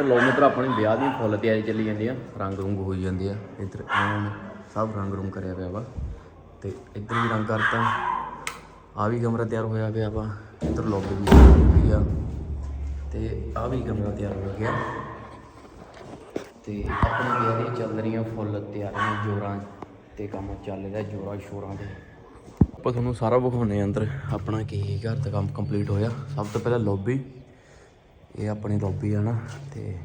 ਇੱਧਰ ਲੋ ਮਿੱਤਰ, ਆਪਣੀ ਵਿਆਹ ਦੀ ਫੁੱਲ ਤਿਆਰੀ ਚੱਲੀ ਜਾਂਦੀ ਆ। ਰੰਗ ਰੁੰਗ ਹੋਈ ਜਾਂਦੇ ਆ। ਇੱਧਰ ਐਨ ਸਭ ਰੰਗ ਰੁੰਗ ਕਰਿਆ ਪਿਆ ਵਾ। ਤੇ ਇੱਧਰ ਵੀ ਰੰਗ ਕਰਤਾ। ਆ ਵੀ ਕਮਰਾ ਤਿਆਰ ਹੋਇਆ ਪਿਆ ਵਾ। ਇੱਧਰ ਲੋਬੀ ਵੀ ਹੋਈ ਆ। ਤੇ ਆ ਵੀ ਕਮਰਾ ਤਿਆਰ ਹੋ ਗਿਆ। ਤੇ ਆਪਣੇ ਵਿਆਹ ਦੀਆਂ ਚੱਲ ਰਹੀਆਂ ਫੁੱਲ ਤਿਆਰੀਆਂ, ਜੋਰਾਂ ਤੇ ਕੰਮ ਚੱਲ ਰਿਹਾ, ਜੋਰਾਂ ਸ਼ੋਰਾਂ ਤੇ ਆਪਾਂ ਤੁਹਾਨੂੰ ਸਾਰਾ ਵਿਖਾਉਣੇ ਆ ਅੰਦਰ। ਆਪਣਾ ਕੀ ਘਰ ਦਾ ਕੰਮ ਕੰਪਲੀਟ ਹੋਇਆ। ਸਭ ਤੋਂ ਪਹਿਲਾਂ ਲੋਬੀ। ਇਹ ਆਪਣੀ ਲੌਬੀ ਆ ਨਾ, ਤੇ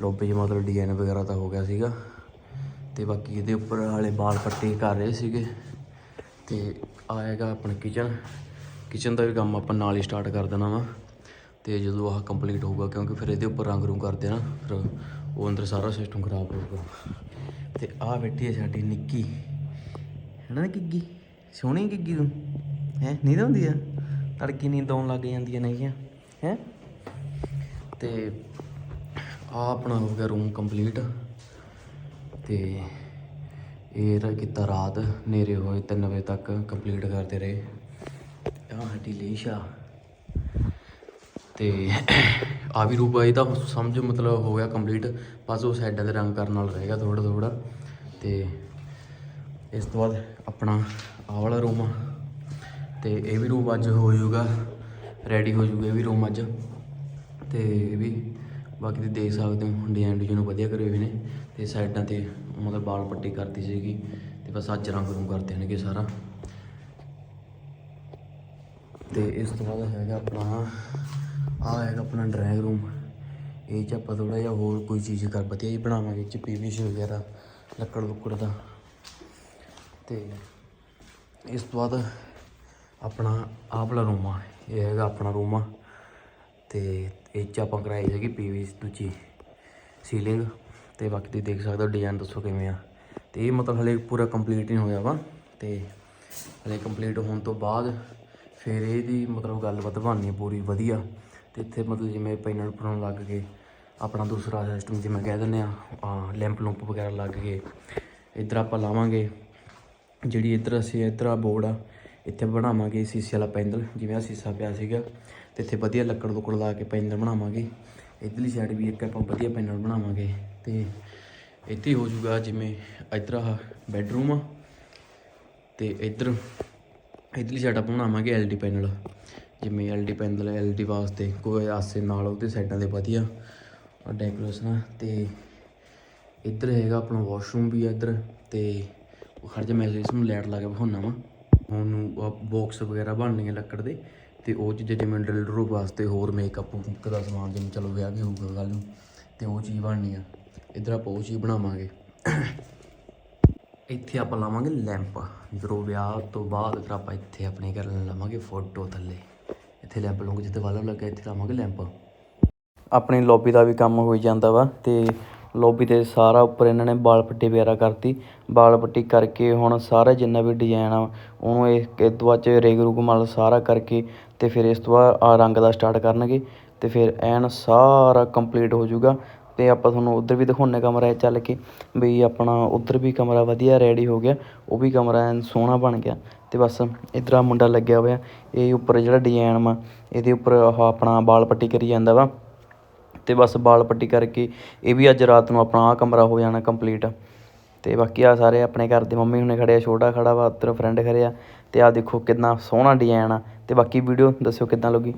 ਲੌਬੀ 'ਚ ਮਤਲਬ ਡਿਜ਼ਾਈਨ ਵਗੈਰਾ ਤਾਂ ਹੋ ਗਿਆ ਸੀਗਾ। ਤੇ ਬਾਕੀ ਇਹਦੇ ਉੱਪਰ ਵਾਲੇ ਬਾਲ ਪੱਟੀ ਕਰ ਰਹੇ ਸੀਗੇ। ਤੇ ਆਏਗਾ ਆਪਣਾ ਕਿਚਨ ਕਿਚਨ ਦਾ ਵੀ ਕੰਮ ਆਪਾਂ ਨਾਲ ਹੀ ਸਟਾਰਟ ਕਰ ਦੇਣਾ ਵਾ। ਤੇ ਜਦੋਂ ਆਹ ਕੰਪਲੀਟ ਹੋਊਗਾ, ਕਿਉਂਕਿ ਫਿਰ ਇਹਦੇ ਉੱਪਰ ਰੰਗ ਰੂੰਗ ਕਰਦੇ ਨਾ, ਫਿਰ ਉਹ ਅੰਦਰ ਸਾਰਾ ਸਿਸਟਮ ਖਰਾਬ ਹੋਊਗਾ। ਤੇ ਆਹ ਬੈਠੀ ਹੈ ਸਾਡੀ ਨਿੱਕੀ। ਹੈਨਾ ਕਿੱਗੀ ਸੋਹਣੀ ਕਿੱਗੀ ਤੂੰ? ਹੈ? ਨੀਂਦ ਆਉਂਦੀ ਆ? ਤੜਕੀ ਨੀਂਦ ਆਉਣ ਲੱਗ ਜਾਂਦੀਆਂ ਹੈ ਨਹੀਂ ਹੈ? ਤੇ ਆ ਆਪਣਾ ਹੋ ਗਿਆ ਰੂਮ ਕੰਪਲੀਟ ਤੇ ਇਹ ਰ, ਕੀਤਾ ਰਾਤ ਨੇਰੇ ਹੋਏ 3 ਵਜੇ ਤੱਕ ਕੰਪਲੀਟ ਕਰਦੇ ਰਹੇ। ਆ ਸਾਡੀ ਲੀਸ਼ਾ ਤੇ ਆ ਵੀ ਰੂਪ ਇਹ ਤਾਂ ਸਮਝ ਮਤਲਬ ਹੋ ਗਿਆ ਕੰਪਲੀਟ ਬਸ ਉਹ ਸਾਈਡਾਂ ਦੇ ਰੰਗ ਕਰਨ ਨਾਲ ਰਹੇਗਾ ਥੋੜਾ ਥੋੜਾ ਤੇ ਇਸ ਤੋਂ ਬਾਅਦ ਆਪਣਾ ਆਹ ਵਾਲਾ ਰੂਮ ਆ। ਤੇ ਇਹ ਵੀ ਰੂਮ ਅੱਜ ਹੋ ਜਾਊਗਾ ਰੈਡੀ ਹੋ ਜਾਊਗਾ ਇਹ ਵੀ ਰੂਮ ਅੱਜ। ਤੇ ਇਹ ਵੀ ਬਾਕੀ ਤੁਸੀਂ ਦੇਖ ਸਕਦੇ ਹੋ ਡਿਜ਼ਾਈਨ ਡਿਜ਼ਾਈਨ ਵਧੀਆ ਕਰੇ ਹੋਏ ਨੇ ਤੇ ਸਾਈਡਾਂ ਤੇ ਮਤਲਬ ਬਾਲ ਪੱਟੀ ਕਰਤੀ ਸੀਗੀ ਤੇ ਬਸ ਅੱਜ ਰੰਗ ਰੂਮ ਕਰਦੇ ਦੇਣਗੇ ਸਾਰਾ। ਤੇ ਇਸ ਤੋਂ ਬਾਅਦ ਹੈਗਾ ਆਪਣਾ ਆ ਹੈਗਾ ਆਪਣਾ ਡਰਾਇੰਗ ਰੂਮ ਇਹ ਚ ਆਪਾਂ ਥੋੜਾ ਜਿਹਾ ਹੋਰ ਕੋਈ ਚੀਜ਼ ਕਰ, ਵਧੀਆ ਜੀ ਬਣਾਵਾਂਗੇ, ਇਹ ਚ ਪੀਵੀਸੀ ਵਗੈਰਾ, ਲੱਕੜ ਲੁੱਕੜ ਦਾ। ਤੇ ਇਸ ਤੋਂ ਬਾਅਦ ਆਪਣਾ ਆਹ ਵਾਲਾ ਰੂਮ ਆ, ਇਹ ਹੈਗਾ ਆਪਣਾ ਰੂਮ ਆ। ਤੇ ਇਹ 'ਚ ਆਪਾਂ ਕਰਾਈ ਹੈਗੀ ਪੀਵੀ ਦੂਜੀ ਸੀਲਿੰਗ ਤੇ ਬਾਕੀ ਤੁਸੀਂ ਦੇਖ ਸਕਦੇ ਹੋ ਡਿਜ਼ਾਈਨ ਦੱਸੋ ਕਿਵੇਂ ਆ। ਤੇ ਇਹ ਮਤਲਬ ਹਲੇ ਪੂਰਾ ਕੰਪਲੀਟ ਨਹੀਂ ਹੋਇਆ ਵਾ ਤੇ ਹਲੇ ਕੰਪਲੀਟ ਹੋਣ ਤੋਂ ਬਾਅਦ ਫਿਰ ਇਹਦੀ ਮਤਲਬ ਗੱਲਬਾਤ ਬਣਨੀ ਪੂਰੀ ਵਧੀਆ ਤੇ ਇੱਥੇ ਮਤਲਬ ਜਿਵੇਂ ਪੈਨਲ ਬਣਾਉਣ ਲੱਗ ਗਏ, ਆਪਣਾ ਦੂਸਰਾ ਸਿਸਟਮ ਜਿਵੇਂ ਕਹਿ ਦਿੰਦੇ ਆ ਲੈਂਪ ਲੂੰਪ ਵਗੈਰਾ ਲੱਗ ਗਏ, ਇੱਧਰ ਆਪਾਂ ਲਾਵਾਂਗੇ, ਜਿਹੜੀ ਇੱਧਰ ਅਸੀਂ ਇੱਧਰ ਆ ਬੋਰਡ ਆ ਇੱਥੇ ਬਣਾਵਾਂਗੇ ਸੀਸੇ ਵਾਲਾ ਪੈਨਲ ਜਿਵੇਂ ਆ ਸੀਸਾ ਪਿਆ ਸੀਗਾ, ਤੇ ਇੱਥੇ ਵਧੀਆ ਲੱਕੜ ਲੁੱਕੜ ਲਾ ਕੇ ਪੈਨਲ ਬਣਾਵਾਂਗੇ। ਇੱਧਰਲੀ ਸਾਈਡ ਵੀ ਇੱਕ ਆਪਾਂ ਵਧੀਆ ਪੈਨਲ ਬਣਾਵਾਂਗੇ, ਤੇ ਇੱਥੇ ਹੋ ਜਾਊਗਾ ਜਿਵੇਂ ਇੱਧਰ ਆ ਬੈੱਡਰੂਮ ਆ, ਤੇ ਇੱਧਰ, ਇੱਧਰਲੀ ਸਾਈਡ ਆਪਾਂ ਬਣਾਵਾਂਗੇ ਐਲਡੀ ਪੈਨਲ ਜਿਵੇਂ ਐਲਡੀ ਪੈਨਲ ਐਲਡੀ ਵਾਸਤੇ ਕੋਈ ਆਸੇ ਨਾਲ ਉਹਦੇ ਸਾਈਡਾਂ ਦੇ ਵਧੀਆ ਡੈਕੋਰੇਸ਼ਨ ਆ, ਤੇ ਇੱਧਰ ਹੈਗਾ ਆਪਣਾ ਵਾਸ਼ਰੂਮ ਵੀ ਆ ਇੱਧਰ, ਤੇ ਉਹ ਖੜ ਜਾ ਮੈਂ ਇਸ ਨੂੰ ਲਾਈਟ ਲਾ ਕੇ ਵਿਖਾਉਣਾ ਵਾ। ਉਹਨੂੰ ਬਾਕਸ ਵਗੈਰਾ ਬਣਨਗੇ ਲੱਕੜ ਦੇ ਤੇ ਉਹ ਚੀਜ਼ਾਂ ਜਿਵੇਂ ਡਿਲਡਰੋ ਵਾਸਤੇ ਹੋਰ ਮੇਕਅਪ ਦਾ ਸਮਾਨ ਜਿਵੇਂ ਚਲੋ ਵਿਆਹ ਵੀ ਹੋਊਗਾ ਕੱਲ ਨੂੰ, ਤੇ ਉਹ ਚੀਜ਼ ਬਣਨੀ ਆ। ਇੱਧਰ ਆਪਾਂ ਉਹ ਚੀਜ਼ ਬਣਾਵਾਂਗੇ। ਇੱਥੇ ਆਪਾਂ ਲਾਵਾਂਗੇ ਲੈਂਪ। ਜਦੋਂ ਵਿਆਹ ਤੋਂ ਬਾਅਦ ਫਿਰ ਆਪਾਂ ਇੱਥੇ ਆਪਣੇ ਘਰ ਲਾਵਾਂਗੇ ਫੋਟੋ ਥੱਲੇ। ਇੱਥੇ ਲੈਂਪ ਲਾਉਂਗੇ, ਜਿੱਥੇ ਵਾਲਾ ਲੱਗਾ, ਇੱਥੇ ਲਾਵਾਂਗੇ ਲੈਂਪ। ਆਪਣੀ ਲੌਬੀ ਦਾ ਵੀ ਕੰਮ ਹੋਈ ਜਾਂਦਾ ਵਾ ਤੇ ਲੋਬੀ ਤੇ ਸਾਰਾ ਉੱਪਰ ਇਹਨਾਂ ਨੇ ਬਾਲ ਪੱਟੀ ਵਗੈਰਾ ਕਰਤੀ। ਬਾਲ ਪੱਟੀ ਕਰਕੇ ਹੁਣ ਸਾਰਾ ਜਿੰਨਾ ਵੀ ਡਿਜ਼ਾਇਨ ਆ, ਉਹਨੂੰ ਇਹ ਇਹ ਤੋਂ ਬਾਅਦ ਚ ਰੇਗ ਰੂਗ ਮਲ ਸਾਰਾ ਕਰਕੇ ਅਤੇ ਫਿਰ ਇਸ ਤੋਂ ਬਾਅਦ ਆ ਰੰਗ ਦਾ ਸਟਾਰਟ ਕਰਨਗੇ ਅਤੇ ਫਿਰ ਐਨ ਸਾਰਾ ਕੰਪਲੀਟ ਹੋ ਜਾਊਗਾ। ਤੇ ਆਪਾਂ ਤੁਹਾਨੂੰ ਉੱਧਰ ਵੀ ਦਿਖਾਉਂਦੇ ਕਮਰਾ ਚੱਲ ਕੇ ਵੀ ਆਪਣਾ ਉੱਧਰ ਵੀ ਕਮਰਾ ਵਧੀਆ ਰੈਡੀ ਹੋ ਗਿਆ, ਉਹ ਵੀ ਕਮਰਾ ਐਨ ਸੋਹਣਾ ਬਣ ਗਿਆ। ਅਤੇ ਬਸ ਇਧਰ ਆ ਮੁੰਡਾ ਲੱਗਿਆ ਹੋਇਆ, ਇਹ ਉੱਪਰ ਜਿਹੜਾ ਡਿਜ਼ਾਇਨ ਵਾ, ਇਹਦੇ ਉੱਪਰ ਆਹ ਆਪਣਾ ਬਾਲ ਪੱਟੀ ਕਰੀ ਜਾਂਦਾ ਵਾ। ਤੇ ਬਸ ਬਾਲ ਪੱਟੀ ਕਰਕੇ ਇਹ ਵੀ ਅੱਜ ਰਾਤ ਨੂੰ ਆਪਣਾ ਆਹ ਕਮਰਾ ਹੋ ਜਾਣਾ ਕੰਪਲੀਟ ਤੇ ਬਾਕੀ ਆ ਸਾਰੇ ਆਪਣੇ ਘਰ ਦੇ ਮੰਮੀ ਹੁਣੇ ਖੜੇ ਆ, ਛੋਟਾ ਖੜਾ ਵਾ, ਉੱਧਰ ਫਰੈਂਡ ਖੜੇ ਆ। ਤੇ ਆ ਦੇਖੋ ਕਿੰਨਾ ਸੋਹਣਾ ਡਿਜ਼ਾਈਨ ਆ। ਤੇ ਬਾਕੀ ਵੀਡੀਓ ਦੱਸਿਓ ਕਿੱਦਾਂ ਲੱਗੀ?